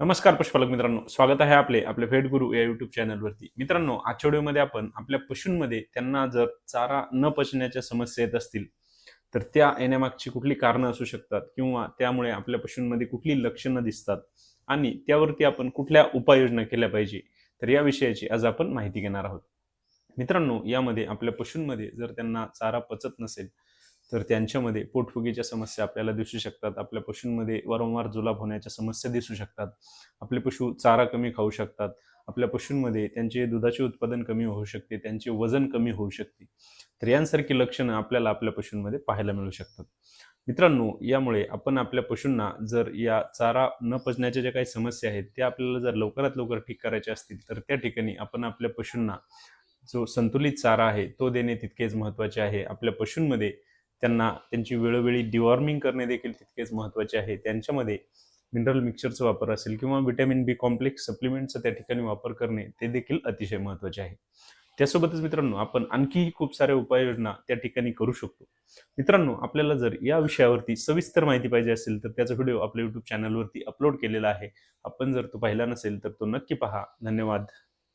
नमस्कार पशुपालक मित्रांनो. स्वागत आहे आपले आपले फेड गुरु या युट्यूब चॅनलवरती मित्रांनो आजच्या व्हिडिओमध्ये आपण आपल्या पशूंमध्ये त्यांना जर चारा न पचण्याच्या समस्या येत असतील तर त्या येण्यामागची कुठली कारणं असू शकतात किंवा त्यामुळे आपल्या पशूंमध्ये कुठली लक्षणं दिसतात आणि त्यावरती आपण कुठल्या उपाययोजना केल्या पाहिजे तर या विषयाची आज आपण माहिती घेणार आहोत. मित्रांनो यामध्ये आपल्या पशूंमध्ये जर त्यांना चारा पचत नसेल तर त्यांच्यामध्ये पोटफुगीच्या समस्या आपल्याला दिसू शकतात. आपल्या पशूंमध्ये वारंवार जुलाब होण्याच्या समस्या दिसू शकतात. आपले पशु चारा कमी खाऊ शकतात. आपल्या पशूंमध्ये त्यांचे दुधाचे उत्पादन कमी होऊ शकते. त्यांचे वजन कमी होऊ शकते. तर यांसारखी लक्षणं आपल्याला आपल्या पशूंमध्ये पाहायला मिळू शकतात. मित्रांनो यामुळे आपण आपल्या पशूंना जर या चारा न पचण्याच्या ज्या काही समस्या आहेत त्या आपल्याला जर लवकरात लवकर ठीक करायच्या असतील तर त्या ठिकाणी आपण आपल्या पशूंना जो संतुलित चारा आहे तो देणे तितकेच महत्त्वाचे आहे. आपल्या पशूंमध्ये त्यांना त्यांची वेळोवेळी डिवॉर्मिंग करणे देखील तितकेच महत्त्वाचे आहे. त्यांच्यामध्ये मिनरल मिक्सरचा वापर असेल किंवा विटॅमिन बी कॉम्प्लेक्स सप्लिमेंटचा त्या ठिकाणी वापर करणे ते देखील अतिशय महत्त्वाचे आहे. त्यासोबतच मित्रांनो आपण आणखीही खूप साऱ्या उपाययोजना त्या ठिकाणी करू शकतो. मित्रांनो आपल्याला जर या विषयावरती सविस्तर माहिती पाहिजे असेल तर त्याचा व्हिडिओ आपल्या युट्यूब चॅनलवरती अपलोड केलेला आहे. आपण जर तो पाहिला नसेल तर तो नक्की पहा. धन्यवाद.